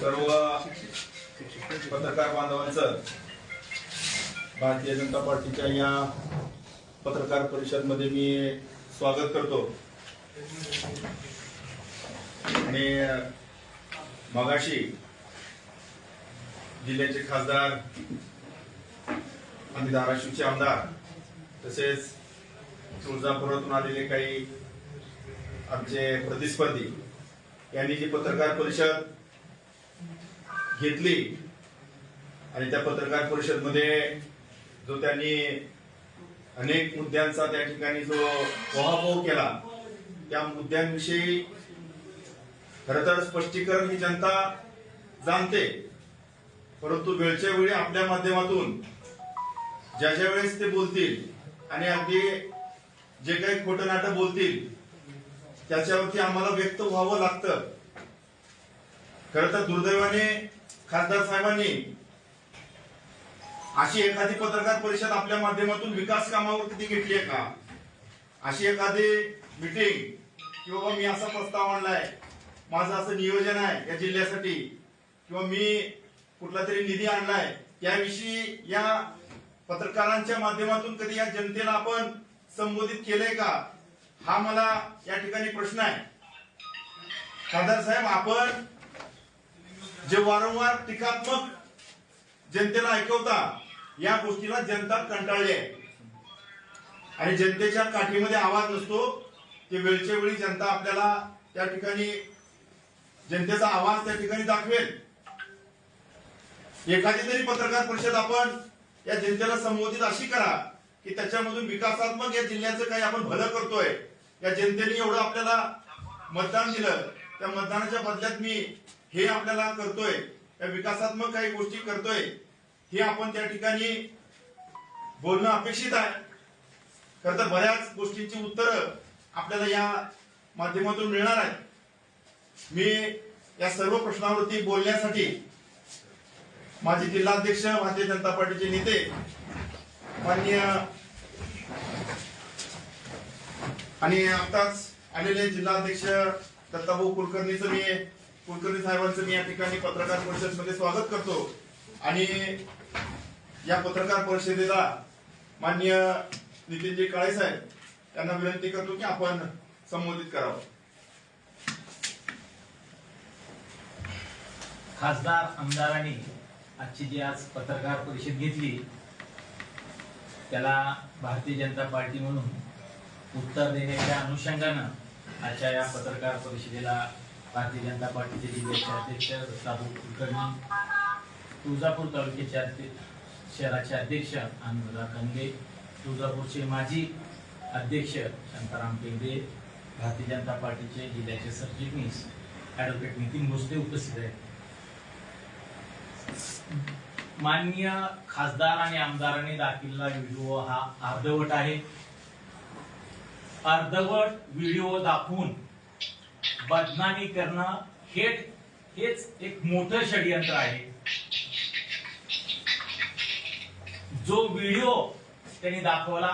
सर्व पत्रकार बांधवांचं भारतीय जनता पार्टीच्या या पत्रकार परिषदमध्ये मी स्वागत करतो. आणि मगाशी जिल्ह्याचे खासदार आणि धाराशिवचे आमदार तसेच तुळजापुरातून आलेले काही आमचे प्रतिस्पर्धी यांनी जी पत्रकार परिषद घेतली. आणि त्या पत्रकार परिषदमध्ये जो त्यांनी अनेक मुद्द्यांचा त्या ठिकाणी जो पोहापोह केला त्या मुद्द्यांविषयी खर तर स्पष्टीकरण ही जनता जाणते. परंतु वेळच्या वेळी आपल्या माध्यमातून ज्या ज्या वेळेस ते बोलतील आणि अगदी जे काही खोटं नाटक बोलतील त्याच्यावरती आम्हाला व्यक्त व्हावं लागतं. खर तर दुर्दैवाने खासदार साहेबांनी अशी एखादी पत्रकार परिषद आपल्या माध्यमातून विकास कामावर ती घेतली आहे का? अशी एखादी मिटिंग की बाबा मी असा प्रस्ताव आणलाय माझं असं नियोजन आहे या जिल्ह्यासाठी किंवा मी कुठला तरी निधी आणलाय याविषयी या पत्रकारांच्या माध्यमातून कधी या जनतेला आपण संबोधित केलंय का? हा मला या ठिकाणी प्रश्न आहे. खासदार साहेब आपण जे वारंवार टीकात्मक जनतेला ऐकवता या गोष्टीला जनता कंटाळली आहे. आणि जनतेच्या काठीमध्ये आवाज नसतो ते वेळच्या वेळी जनता आपल्याला त्या ठिकाणी जनतेचा आवाज त्या ठिकाणी दाखवेल. एखादी तरी पत्रकार परिषद आपण या जनतेला संबोधित अशी करा की त्याच्यामधून विकासात्मक या जिल्ह्याचं काही आपण भलं करतोय. या जनतेने एवढं आपल्याला मतदान दिलं त्या मतदानाच्या बदल्यात मी हे आपल्याला करतोय या विकासात्मक काही गोष्टी करतोय हे आपण त्या ठिकाणी बोलणं अपेक्षित आहे. खर तर बऱ्याच गोष्टींची उत्तरं आपल्याला या माध्यमातून मिळणार आहेत. मी या सर्व प्रश्नावरती बोलण्यासाठी माझे जिल्हाध्यक्ष भारतीय जनता पार्टीचे नेते माननीय आणि आताच आलेले जिल्हाध्यक्ष दत्ताभाऊ कुलकर्णीचं मी कुलकर्णी साहेबांचं मी या ठिकाणी पत्रकार परिषदेमध्ये स्वागत करतो. आणि या पत्रकार परिषदेला माननीय नितीनजी काळे साहेब त्यांना विनंती करतो की आपण संबोधित करावं. खासदार आमदारांनी आजची जी आज पत्रकार परिषद घेतली त्याला भारतीय जनता पार्टी म्हणून उत्तर देण्याच्या अनुषंगानं आजच्या या पत्रकार परिषदेला भारतीय जनता पार्टीचे जिल्ह्याचे अध्यक्ष साधू कुलकर्णी तुळजापूर तालुक्याचे अध्यक्ष शहराचे अध्यक्ष अनुराधा कंगे तुळजापूरचे माजी अध्यक्ष शांताराम पेंडे भारतीय जनता पार्टीचे जिल्ह्याचे सरचिटणीस ॲडव्होकेट नितीन भोसले उपस्थित आहेत. माननीय खासदार आणि आमदारांनी दाखविलेला व्हिडिओ हा अर्धवट आहे. अर्धवट व्हिडिओ दाखवून बदनामी करणं हे हेच एक मोठं षडयंत्र आहे. जो व्हिडिओ त्यांनी दाखवला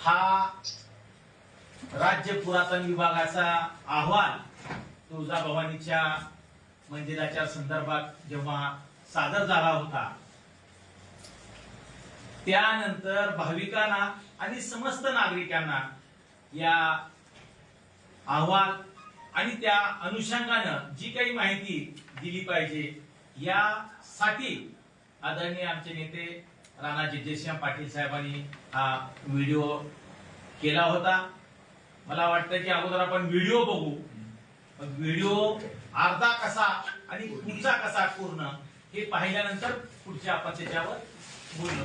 हा राज्य पुरातन विभागाचा अहवाल तुळजाभवानीच्या मंदिराच्या संदर्भात जेव्हा सादर झाला होता त्यानंतर भाविकांना आणि समस्त नागरिकांना या अहवाल आणि त्या अनुषंगानं जी काही माहिती दिली पाहिजे यासाठी आदरणीय आमचे नेते राणा जितेश्याम पाटील साहेबांनी हा व्हिडिओ केला होता. मला वाटतं की अगोदर आपण व्हिडिओ बघू. पण व्हिडिओ अर्धा कसा आणि पुढचा कसा पूर्ण हे पाहिल्यानंतर पुढच्या आपण त्याच्यावर बोललो.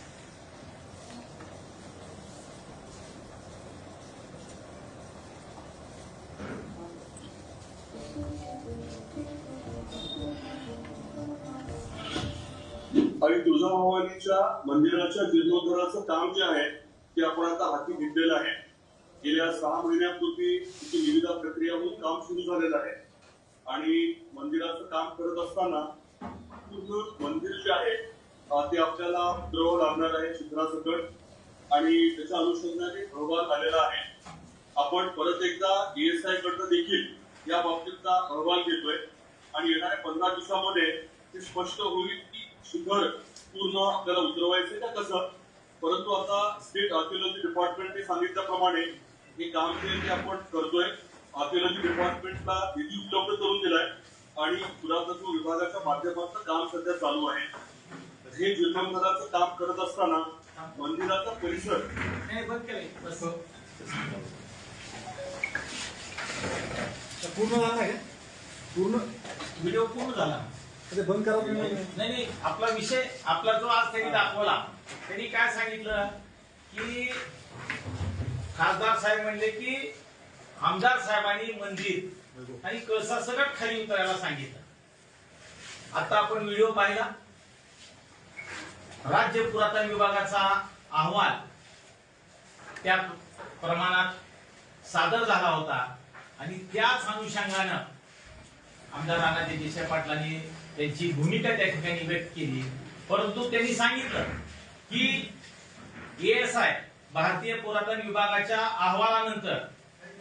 तुळजाभवानीच्या मंदिराच्या जीर्णोद्धाराचं काम जे आहे ते आपण आता हाती घेतलेलं आहे. गेल्या सहा महिन्यापूर्वी तिची विविध प्रक्रिया होऊन काम सुरू झालेलं आहे. आणि मंदिराचं काम करत असताना पूर्ण मंदिर जे आहे ते आपल्याला द्रव लागणार आहे चित्रासकट. आणि त्याच्या अनुषंगाने अहवाल आलेला आहे. आपण परत एकदा ईएसआय कडनं देखील या बाबतीतला अहवाल घेतोय. आणि येणाऱ्या पंधरा दिवसामध्ये ते स्पष्ट होईल की शिखर पूर्ण आपल्याला उतरवायचे का कसं? परंतु आता स्टेट आर्किओलॉजी डिपार्टमेंटने सांगितल्याप्रमाणे हे काम जे आहे ते आपण करतोय. आर्किओलॉजी डिपार्टमेंटला निधी उपलब्ध करून दिलाय आणि पुरातत्व विभागाच्या माध्यमातून काम सध्या चालू आहे. हे जीर्णोद्धाराचं काम करत असताना मंदिराचा परिसर बस. पूर्ण झाला आहे पूर्ण. व्हिडिओ पूर्ण झाला. ते बंद करा तुम्ही. नाही नाही आपला विषय आपला जो आज त्यांनी दाखवला त्यांनी काय सांगितलं? की खासदार साहेब म्हणले की आमदार साहेबांनी मंदिर आणि कळसा सगळं खाली उतरायला सांगितलं. आता आपण व्हिडिओ पाहिला. राज्य पुरातन विभागाचा अहवाल त्या प्रमाणात सादर झाला होता. आणि त्याच अनुषंगानं आमदार राणाजी देसाई पाटलांनी त्यांची भूमिका त्या ठिकाणी व्यक्त केली. परंतु त्यांनी सांगितलं की एएसआय भारतीय पुरातन विभागाच्या अहवालानंतर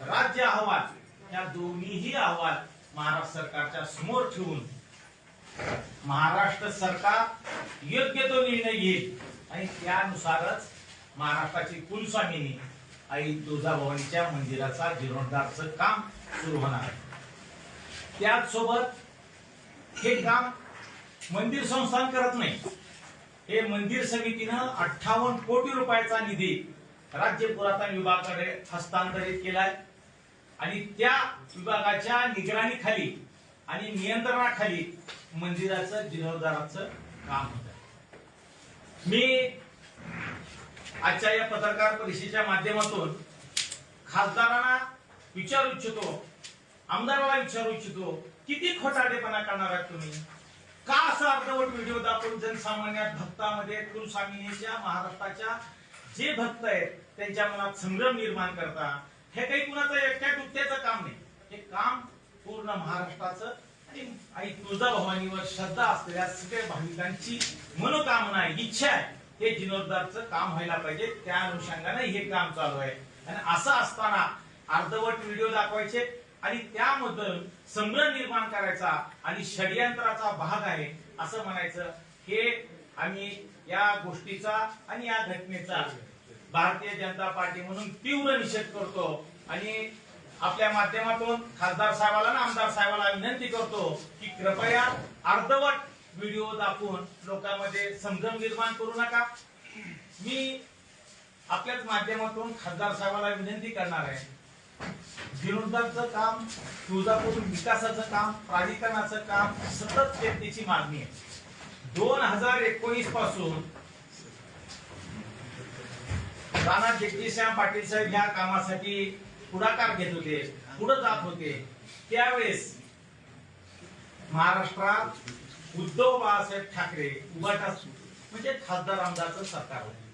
राज्य अहवाल या दोन्हीही अहवाल महाराष्ट्र सरकारच्या समोर ठेवून महाराष्ट्र सरकार योग्य तो निर्णय घेईल. आणि त्यानुसारच महाराष्ट्राची कुलस्वामिनी आई तुळजाभवानीच्या मंदिराचा जीर्णोद्धारचं काम सुरू होणार आहे. त्याचसोबत हे काम मंदिर संस्थान करत नाही. हे मंदिर समितीनं अठ्ठावन्न कोटी रुपयाचा निधी राज्य पुरातन विभागाकडे हस्तांतरित केलाय. आणि त्या विभागाच्या निगराणीखाली आणि नियंत्रणाखाली मंदिराचं जीर्णोद्धाराचं काम होत मी आजच्या या पत्रकार परिषदेच्या माध्यमातून खासदारांना विचारू इच्छितो आमदाराला विचारू इच्छितो किती खोटाडेपणा करणार आहात तुम्ही? का असं अर्धवट व्हिडिओ दाखवून जनसामान्यात भक्तामध्ये कुलस्वामिनीच्या महाराष्ट्राच्या जे भक्त आहेत त्यांच्या मनात संभ्रम निर्माण करता हे काही कुणाचं एकट्या टुकट्याचं काम नाही. हे काम पूर्ण महाराष्ट्राचं आणि आई तुळजाभवानीवर श्रद्धा असलेल्या सगळ्या भाविकांची मनोकामना आहे इच्छा आहे. हे जिनोद्धारचं काम व्हायला पाहिजे त्या अनुषंगाने हे काम चालू आहे. आणि असं असताना अर्धवट व्हिडिओ दाखवायचे आणि त्यामधून संभ्रम निर्माण करायचा आणि षडयंत्राचा भाग आहे असं म्हणायचं. हे आम्ही या गोष्टीचा आणि या घटनेचा भारतीय जनता पार्टी म्हणून तीव्र निषेध करतो आणि आपल्या माध्यमातून खासदार साहेबाला आणि आमदार साहेबाला विनंती करतो की कृपया अर्धवट व्हिडिओ दाखवून लोकांमध्ये संभ्रम निर्माण करू नका. मी आपल्याच माध्यमातून खासदार साहेबाला विनंती करणार आहे. जीर्णोद्धारचं काम तुळजापूर विकासाचं काम प्राधिकरणाचं काम सतत जनतेची मागणी आहे. दोन हजार एकोणीसपासून राणा जगदीशराम पाटील साहेब या कामासाठी पुढाकार घेत होते पुढे जात होते. त्यावेळेस महाराष्ट्रात उद्धव बाळासाहेब ठाकरे उभाटा म्हणजे खासदार आमदारचं सरकार होते.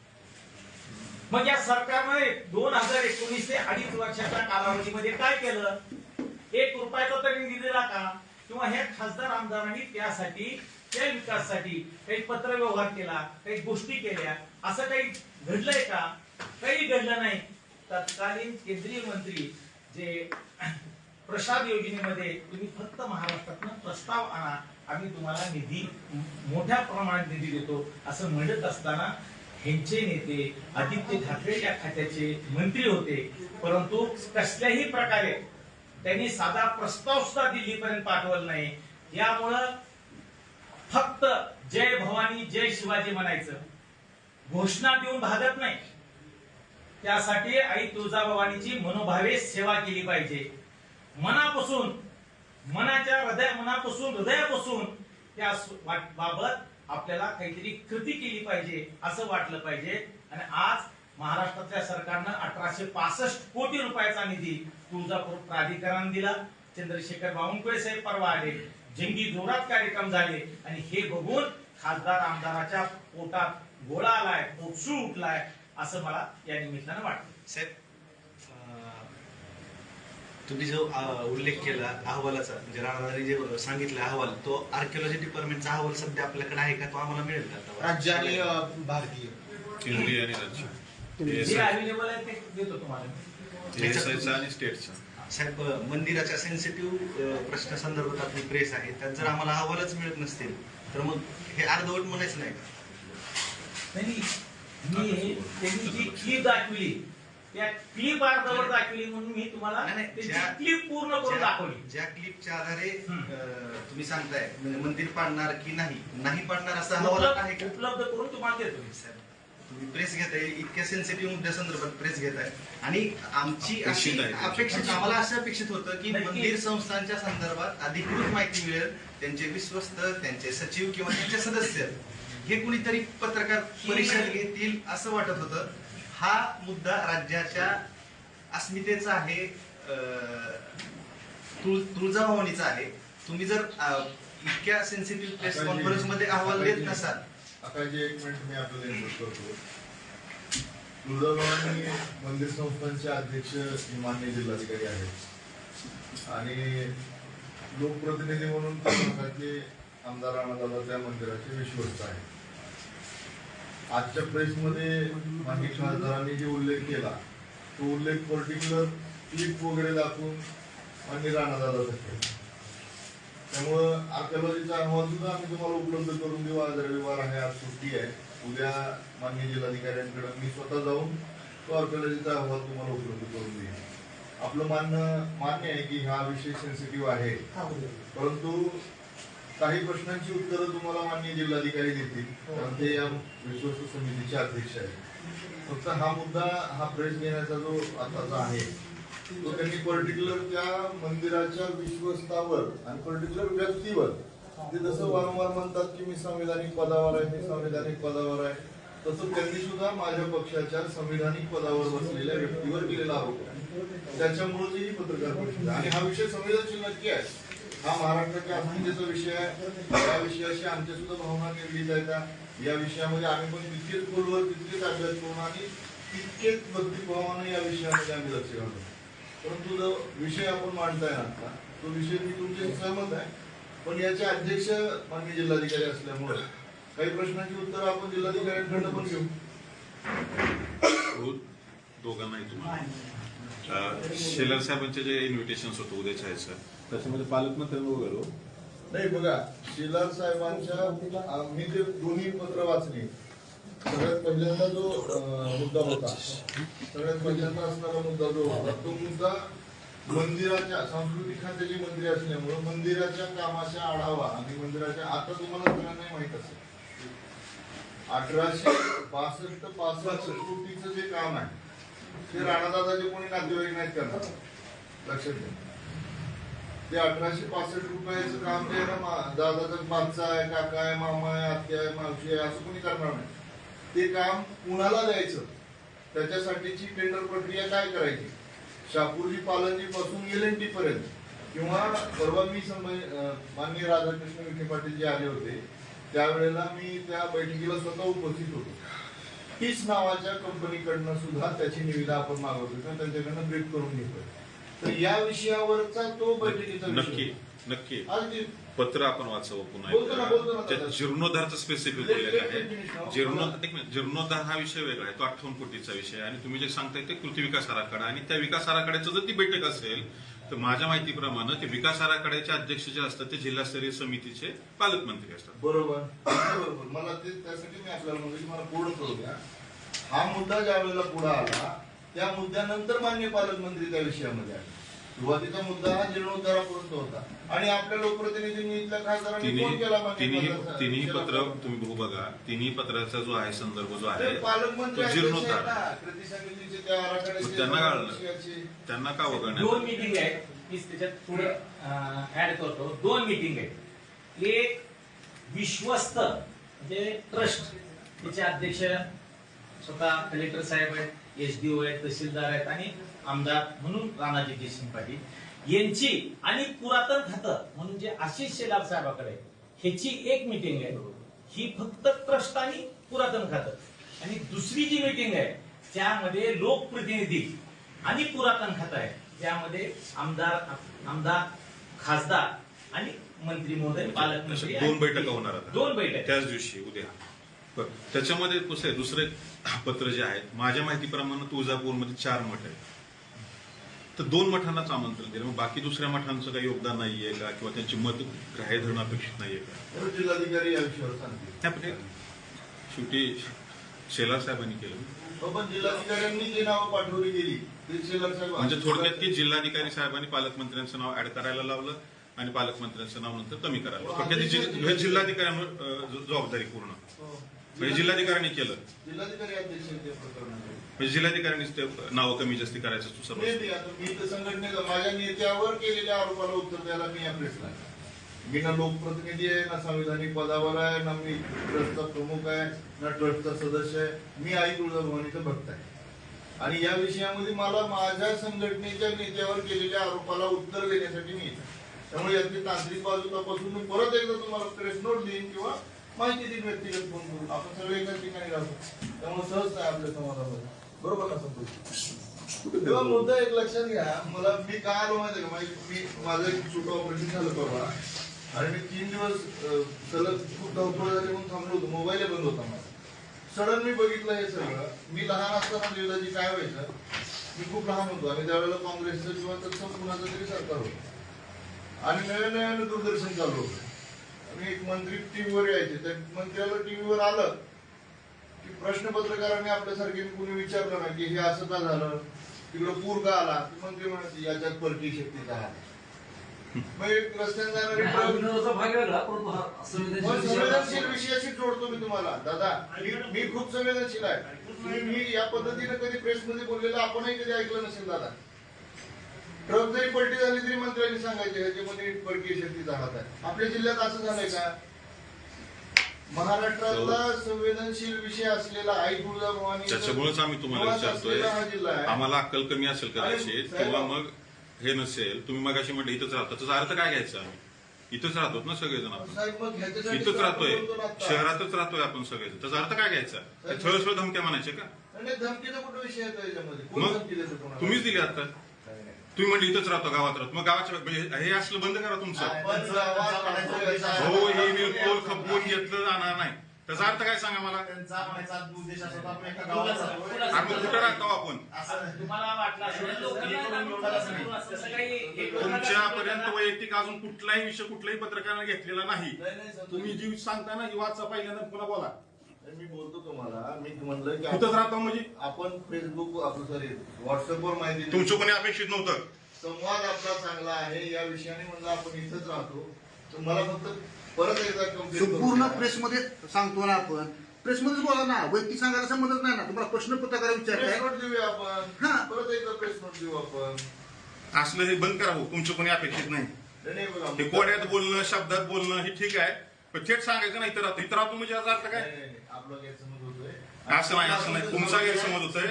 मग या सरकारने दोन हजार एकोणीस ते अडीच वर्षाच्या कालावधीमध्ये काय केलं? एक रुपयाचा तरी दिलेला का? किंवा ह्या खासदार आमदारांनी त्यासाठी त्या विकासासाठी काही पत्र व्यवहार केला काही गोष्टी केल्या? असं काही घडलंय का? काही घडलं नाही. तत्कालीन केंद्रीय मंत्री जे प्रसाद योजनेमध्ये तुम्ही फक्त महाराष्ट्रातनं प्रस्ताव आणा आम्ही तुम्हाला निधी मोठ्या प्रमाणात निधी देतो असं म्हणत असताना ह्यांचे नेते आदित्य ठाकरे या खात्याचे मंत्री होते. परंतु कसल्याही प्रकारे त्यांनी साधा प्रस्ताव सुद्धा दिल्लीपर्यंत पाठवला नाही. यामुळं फक्त जय भवानी जय शिवाजी म्हणायचं. घोषणा देऊन भागत नाही. त्यासाठी आई तुळजाभवानीची मनोभावे सेवा केली पाहिजे. मनापासून मनाच्या हृदय मनापासून हृदयापासून त्या बाबत आपल्याला काहीतरी कृती केली पाहिजे असं वाटलं पाहिजे. आणि आज महाराष्ट्रातल्या सरकारनं अठराशे पासष्ट कोटी रुपयाचा निधी तुळजापूर प्राधिकरण दिला. चंद्रशेखर बावनकुळे साहेब परवा आले. जंगी जोरात कार्यक्रम झाले. आणि हे बघून खासदार आमदाराच्या पोटात गोळा आलाय पोटसूळ उठलाय असं मला या निमित्तानं वाटतं. साहेब तुम्ही जो उल्लेख केला अहवालाचा म्हणजे राणादारी जे सांगितलं अहवाल तो आर्किओलॉजी डिपार्टमेंटचा अहवाल सध्या आपल्याकडे आहे का? तो आम्हाला मिळेल का? राज्य आणि भारतीय. केंद्रीय आणि राज्य. जे अवेलेबल आहे ते देतो तुम्हाला. एएसआयचा आणि स्टेटचा साहेब मंदिराच्या सेन्सिटिव्ह प्रश्नासंदर्भात आपली प्रेस आहे. त्यात जर आम्हाला अहवालच मिळत नसतील तर मग हे अर्धवट म्हणायचं नाही का? नाही मी त्यांनी जी क्लिप दाखवली त्या क्लिप अर्धवट दाखवली म्हणून मी तुम्हाला नाही, त्याची ज्या- क्लिप पूर्ण करून दाखवली. ज्या क्लिपच्या आधारे हम्म. अ, तुम्ही सांगताय म्हणजे मंदिर पाडणार की नाही? नाही पाडणार असा अहवाल आहे उपलब्ध का? उपलब्ध करून तुम्हाला देतो मी साहेब, तुम्ही प्रेस घेताय इतक्या सेन्सिटिव्ह मुद्द्यासंदर्भात प्रेस घेताय. आणि आमची अशी अपेक्षित आहे. अपेक्षित आम्हाला असं अपेक्षित होतं की नक्की. मंदिर संस्थांच्या संदर्भात अधिकृत माहिती मिळेल त्यांचे विश्वस्त त्यांचे सचिव किंवा त्यांचे सदस्य हे कुणीतरी पत्रकार परिषद घेतील असं वाटत होतं. हा मुद्दा राज्याच्या अस्मितेचा आहे तुळजाभवानीचा आहे. तुम्ही जर इतक्या सेन्सिटिव्ह प्रेस कॉन्फरन्समध्ये अहवाल देत नसाल. आता जे एक मिनिट मी आपल्याला करतो. तुळजाभवानी मंदिर संस्थांचे अध्यक्ष मान्य जिल्हाधिकारी आहेत. आणि लोकप्रतिनिधी म्हणून आमदार राणादादा त्या मंदिराचे विश्वस्त आहेत. आजच्या प्रेसमध्ये मान्य खासदारांनी जे उल्लेख केला तो उल्लेख पर्टिक्युलर क्लिप वगैरे दाखवून मान्य केला त्यामुळं आर्किओलॉजीचा अहवाल सुद्धा आम्ही तुम्हाला उपलब्ध करून देऊ. आज रविवार आहे आज सुट्टी आहे. उद्या मान्य जिल्हाधिकाऱ्यांकडे मी स्वतः जाऊन तो आर्किओलॉजीचा अहवाल तुम्हाला उपलब्ध करून देईन. आपलं मानणं मान्य आहे की हा विषय सेन्सिटिव्ह आहे. परंतु काही प्रश्नांची उत्तरं तुम्हाला मान्य जिल्हाधिकारी देतील. कारण ते या विश्वस्त समितीचे अध्यक्ष आहेत. फक्त हा मुद्दा हा प्रेस घेण्याचा जो आताचा आहे तो त्यांनी पर्टिक्युलर त्या मंदिराच्या विश्वस्तावर आणि पर्टिक्युलर व्यक्तीवर ते जसं वारंवार म्हणतात की मी संविधानिक पदावर आहे मी संविधानिक पदावर आहे तसं त्यांनी सुद्धा माझ्या पक्षाच्या संविधानिक पदावर बसलेल्या व्यक्तीवर केलेला आरोप त्याच्यामुळे ही पत्रकार परिषद आणि हा विषय संवेदनशील नक्की आहे. हा महाराष्ट्राच्या अस्मितेचा विषय आहे. या विषयाशी आमच्या सुद्धा भावना निर्मित आहेत या विषयामध्ये आम्ही पण तितकेच खोलवर तितकेच अभ्यास करून आणि तितकेच भक्तिभावानं या विषयामध्ये आम्ही लक्ष घालतो. परंतु जो विषय आपण मांडताय आता तो विषय मी तुमचे सहमत आहे. पण याचे अध्यक्ष माननीय जिल्हाधिकारी असल्यामुळे काही प्रश्नांची उत्तर आपण जिल्हाधिकाऱ्यांकडनं पण घेऊ. दोघांनाही तुम्हाला. शेलर साहेबांचे जे इन्व्हिटेशन होतं उद्याच्या ह्याचं त्याच्यामध्ये पालकमंत्री वगैरे हो. नाही बघा शेलार साहेबांच्या आम्ही ते दोन्ही पत्र वाचली. सगळ्यात पहिल्यांदा जो मुद्दा होता. सगळ्यात पहिल्यांदा असणारा मुद्दा जो होता तो मुद्दा मंदिराच्या सांस्कृतिक खात्याची मंदिर असल्यामुळं मंदिराच्या कामाचा आढावा आणि मंदिराच्या आता तुम्हाला सगळ्यांना माहीत असेल. अठराशे बासष्ट पासष्ट कोटीचं जे काम आहे ते राणादादाचे कोणी नातेवाईक नाहीत करणार. लक्षात घ्या. ते अठराशे पासष्ट रुपयाचं काम ते ना मा- दादाचा आहे काका आहे मामा आहे आत्या आहे मावशी आहे असं कोणी करणार नाही. ते काम कुणाला द्यायचं? त्याच्यासाठीची टेंडर प्रक्रिया काय करायची? शापूरजी पालनजी पासून एल टी पर्यंत. किंवा परवा मी माननीय राधाकृष्ण विखे पाटील जे आले होते. त्यावेळेला मी त्या बैठकीला स्वतः उपस्थित होतो. तीच नावाच्या कंपनीकडनं सुद्धा त्याची निविदा आपण मागवतो. किंवा त्यांच्याकडनं ब्रीफ करून घेतोय. तर या विषयावरचा तो बैठकीचा नक्की विषय. नक्की अगदी. पत्र आपण वाचावं पुन्हा जीर्णोद्धारचा स्पेसिफिक लेट- आहे. Let finish now. जीर्णो एक मिनिट, जीर्णोद्धार हा विषय वेगळा आहे. तो अठ्ठावन्न कोटीचा विषय आणि तुम्ही जे सांगताय ते कृती विकास आराखडा आणि त्या विकास आराखड्याचं जर ती बैठक असेल तर माझ्या माहितीप्रमाणे ते विकास आराखड्याचे अध्यक्ष जे असतात ते जिल्हास्तरीय समितीचे पालकमंत्री असतात. बरोबर. बरोबर. मला ते त्यासाठी मी आपल्याला मला पूर्ण करू द्या. हा मुद्दा ज्या वेळेला पुढे आला त्या मुद्द्यानंतर मान्य पालकमंत्री त्या विषयामध्ये आले. सुरुवातीचा मुद्दा हा जीर्णोद्धारापर्यंत होता. आणि आपल्या लोकप्रतिनिधींनी इथल्या खासदारांनी फोन तिन्ही केला तिन्ही तिन्ही पत्र. तुम्ही बघू बघा. तिन्ही पत्राचा जो आहे संदर्भ जो आहे पालकमंत्री तो जीर्णोद्धार. कृती समितीचे त्या आराखड्याचे त्यांना? विषयाचे. त्यांना का दोन वगळण्यात मिटिंग आहेत. मी त्याच्यात पुढे ऍड करतो. दोन मिटिंग आहेत. एक विश्वस्त म्हणजे ट्रस्ट त्याचे अध्यक्ष स्वतः कलेक्टर साहेब आहेत. एसडीओ आहेत तहसीलदार आहेत आणि आमदार म्हणून राणाजी जयसिंग पाटील यांची आणि पुरातन खातं म्हणून जे आशिष शेलार साहेबाकडे ह्याची एक मिटिंग आहे ही फक्त ट्रस्ट आणि पुरातन खातं आणि दुसरी जी मिटिंग आहे त्यामध्ये लोकप्रतिनिधी आणि पुरातन खातं आहे ज्यामध्ये आमदार आमदार खासदार आणि मंत्री महोदय पालकमंत्री दोन बैठका होणार. दोन बैठक त्याच दिवशी उद्या. त्याच्यामध्ये कसं आहे दुसरे पत्र जे आहेत माझ्या माहितीप्रमाणे तुळजापूरमध्ये चार मठ आहेत. तर दोन मठांनाच आमंत्रण दिलं. मग बाकी दुसऱ्या मठांचं काही योगदान नाहीये का? किंवा त्यांची मत ग्राह्य धरणं अपेक्षित नाहीये का? जिल्हाधिकारी या विषयावर सांगतील. नाही, पण ते शेवटी शेलार साहेबांनी केलं. हो, पण जिल्हाधिकाऱ्यांनी जे नावं पाठवली गेली ते शेलार साहेब म्हणजे थोडक्यात की जिल्हाधिकारी साहेबांनी पालकमंत्र्यांचं नाव ऍड करायला लावलं आणि पालकमंत्र्यांचं नाव नंतर कमी करायला लावलं. थोडक्यात ही जि- जिल्हाधिकाऱ्यांवर अं, ज- जबाबदारी पूर्ण. हो. म्हणजे जिल्हाधिकाऱ्यांनी केलं. जिल्हाधिकारी अध्यक्ष म्हणजे जिल्हाधिकाऱ्यांनीच ते नावं कमी जास्ती करायचं तू सर्व. मी आता मी तर संघटनेचा माझ्या नेत्यावर केलेल्या आरोपाला उत्तर द्यायला मी आपलेच नाही. मी ना लोकप्रतिनिधी आहे ना संविधानिक पदावर आहे ना मी ट्रस्टचा प्रमुख आहे ना ट्रस्टचा सदस्य आहे. मी आई तुळजाभवानीचं भक्त आहे. आणि या विषयामध्ये मला माझ्या संघटनेच्या नेत्यावर केलेल्या आरोपाला उत्तर देण्यासाठी मी आहे. त्यामुळे यातली तांत्रिक बाजू तपासून मी परत एकदा तुम्हाला प्रेस नोट देईन किंवा माहिती देईल व्यक्तिगत फोन करून. आपण सगळे एकाच ठिकाणी राहतो त्यामुळे सहज नाही आपल्या समाजामध्ये बरोबर ना संतोष? तेव्हा मुद्दा एक लक्षात घ्या. मला मी काय आलो माहिती का? माहिती मी माझं एक छोटं ऑपरेशन झालं परवा. आणि मी तीन दिवस सलग खूप धावपळ झाली म्हणून थांबलो होतो. मोबाईल बंद होता माझा. सडन मी बघितलं हे सगळं. मी लहान असताना देवदाजी काय व्हायचं? मी खूप लहान होतो. आणि त्यावेळेला काँग्रेसचं किंवा तत्सम कुणाचं तरी सरकार होतं. आणि नव्या नव्याने दूरदर्शन चालू होतं. आणि एक मंत्री टीव्हीवर यायचे. त्या मंत्र्याला टीव्हीवर आलं की प्रश्न पत्रकारांनी आपल्यासारखे कुणी विचारलं ना की हे असं का झालं? तिकडं पूर का आला. की मंत्री म्हणायचे याच्यात परकी शक्तीचा हात मग एक रस्त्याने जाणारी संवेदनशील संवेदनशील विषय विषयाशी जोडतो मी तुम्हाला. दादा मी मी खूप संवेदनशील आहे. मी या पद्धतीने कधी प्रेसमध्ये बोललेलं आपणही कधी ऐकलं नसेल दादा. ट्रक जरी पलटी झाली तरी मंत्र्यांनी सांगायचे ह्याच्यामध्ये परकीय शक्तीचा हात आहे आपल्या जिल्ह्यात असं झालंय का? महाराष्ट्रातला संवेदनशील विषय असलेला आई तुळजाभवानी त्याच्यामुळेच आम्ही तुम्हाला विचारतोय. आम्हाला अक्कल कमी असेल कदाचित किंवा मग हे नसेल. तुम्ही मगाशी म्हटलं इथंच राहता. त्याचा अर्थ काय घ्यायचा आम्ही? इथंच राहतो ना सगळेजण आपण. मग इथंच राहतोय. शहरातच राहतोय आपण सगळेजण. त्याचा अर्थ काय घ्यायचा? थळ धमक्या म्हणायचे का? धमकीचा कुठं विषय याच्यामध्ये मग? तुम्हीच दिली आता. तुम्ही म्हणजे इथंच राहतो गावात राहतो. मग गावाच्या म्हणजे हे असलं बंद करा तुमचं. हो हे बिलकुल खपवून घेतलं जाणार नाही. त्याचा अर्थ काय सांगा मला? आपण कुठं राहतो आपण? हे. तुमच्यापर्यंत वैयक्तिक अजून कुठलाही विषय कुठल्याही पत्रकाराने घेतलेला नाही. तुम्ही जी सांगता ना ही वाचा पहिल्यांदा पुन्हा बोला. मी बोलतो तुम्हाला मी म्हणलं की इथंच आपण- राहतो म्हणजे? आपण फेसबुक आपलं सॉरी व्हॉट्सअपवर माहिती देऊ. तुमचं कोणी अपेक्षित नव्हतं. संवाद आपला चांगला आहे या विषयाने म्हणलं आपण इथंच राहतो. तर मला फक्त परत एकदा करून पूर्ण द्या. प्रेसमध्ये सांगतो ना आपण. प्रेसमध्येच बोला ना. वैयक्तिक सांगायला संबंधच नाही ना. तुम्हाला प्रश्न पत्रकार प्रेस विचारताय. देऊया आपण. हा. परत एकदा प्रेस नोट देऊ आपण. असलं हे बंद करा हो. तुमचं कोणी अपेक्षित नाही. नाही, नाही बघा. हे कोड्यात बोलणं शब्दात बोलणं हे ठीक आहे. पण थेट सांगायचं नाही राहतो. इथं राहतो म्हणजे याचा अर्थ नाही, काय नाही, नाही. आपला गैरसमज होतोय. असं नाही असं नाही. तुमचा गैरसमज होतोय.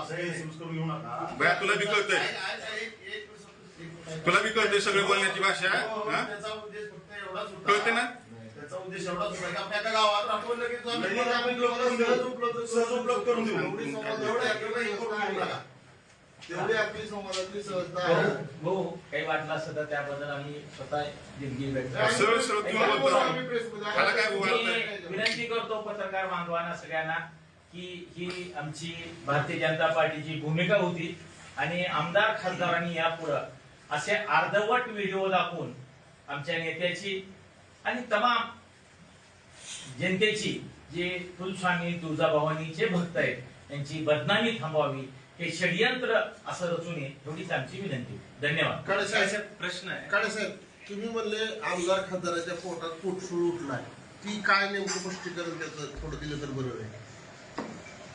असं गैरसमज करून घेऊ नका. बया तुला बी कळतंय. तुला बी कळतंय सगळं बोलण्याची भाषा हो, हा? त्याचा उद्देश फक्त एवढाच होता. कळते ना? त्याचा उद्देश एवढाच होता की आपल्या एका गावात आपण लगेच आपण सहज सहज उपलब्ध सहज उपलब्ध करून देऊ. एवढी संवाद- एवढं एवढं हे करून घेऊ नका. तेवढी आपली हो आहे हो काही वाटलं असतं तर त्याबद्दल आम्ही स्वतः दिलगिरी व्यक्त करतो. सरळ सरळ तुम्ही काय बोलता. आम्ही प्रेसमध्ये त्याला काय मी बोलायचं विनंती करतो पत्रकार बांधवांना सगळ्यांना की ही आमची भारतीय जनता पार्टीची भूमिका होती आणि आमदार खासदारांनी यापुढं असे अर्धवट व्हिडिओ दाखवून आमच्या नेत्याची आणि तमाम जनतेची जे तुलस्वामी तुळजाभवानीचे भक्त आहेत त्यांची बदनामी थांबवावी हे षडयंत्र असं रचू नये एवढीच आमची विनंती. धन्यवाद. काळे साहेब प्रश्न आहे. काळे साहेब तुम्ही म्हणले आमदार खासदाराच्या पोटात पोटसूळ उठलाय ती काय नेमकं स्पष्टीकरण त्याचं थोडं दिलं तर बरं आहे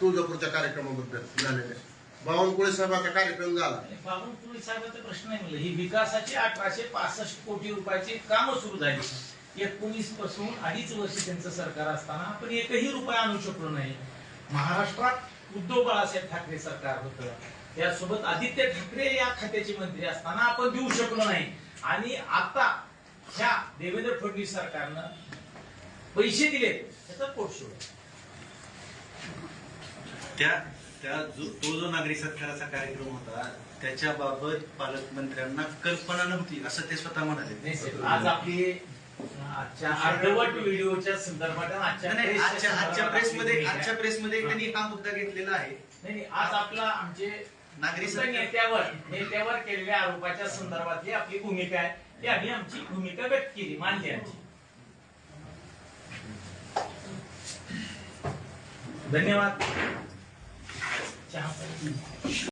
तुळजापूरच्या कार्यक्रमाबद्दल झालेल्या बावनकुळे साहेबाचा कार्यक्रम झाला. बावनकुळे साहेबांचा प्रश्न आहे म्हणलं ही विकासाची अठराशे पासष्ट कोटी रुपयाची कामं सुरू झाली. एकोणीसपासून अडीच वर्ष त्यांचं सरकार असताना आपण एकही रुपया आणू शकलो नाही. महाराष्ट्रात उद्धव बाळासाहेब ठाकरे सरकार होतं. त्यासोबत आदित्य ठाकरे या खात्याचे मंत्री असताना आपण देऊ शकलो नाही. आणि आता ह्या देवेंद्र फडणवीस सरकारनं पैसे दिले त्याचा पोटशोड आहे. त्या त्या जो तो जो नागरी सत्काराचा कार्यक्रम होता त्याच्याबाबत पालकमंत्र्यांना कल्पना नव्हती असं ते स्वतः म्हणाले. आज आपली आजच्या अर्धवट व्हिडिओच्या संदर्भात आजच्या नाही, आजच्या आजच्या प्रेसमध्ये. आजच्या त्यांनी हा मुद्दा घेतलेला आहे. नाही नाही, आज आपला आमचे नागरी फक्त सरकार- नेत्यावर नेत्यावर केलेल्या आरोपाच्या संदर्भातली आपली भूमिका आहे. ती आम्ही आमची भूमिका व्यक्त केली मानली आमची. धन्यवाद. चहा.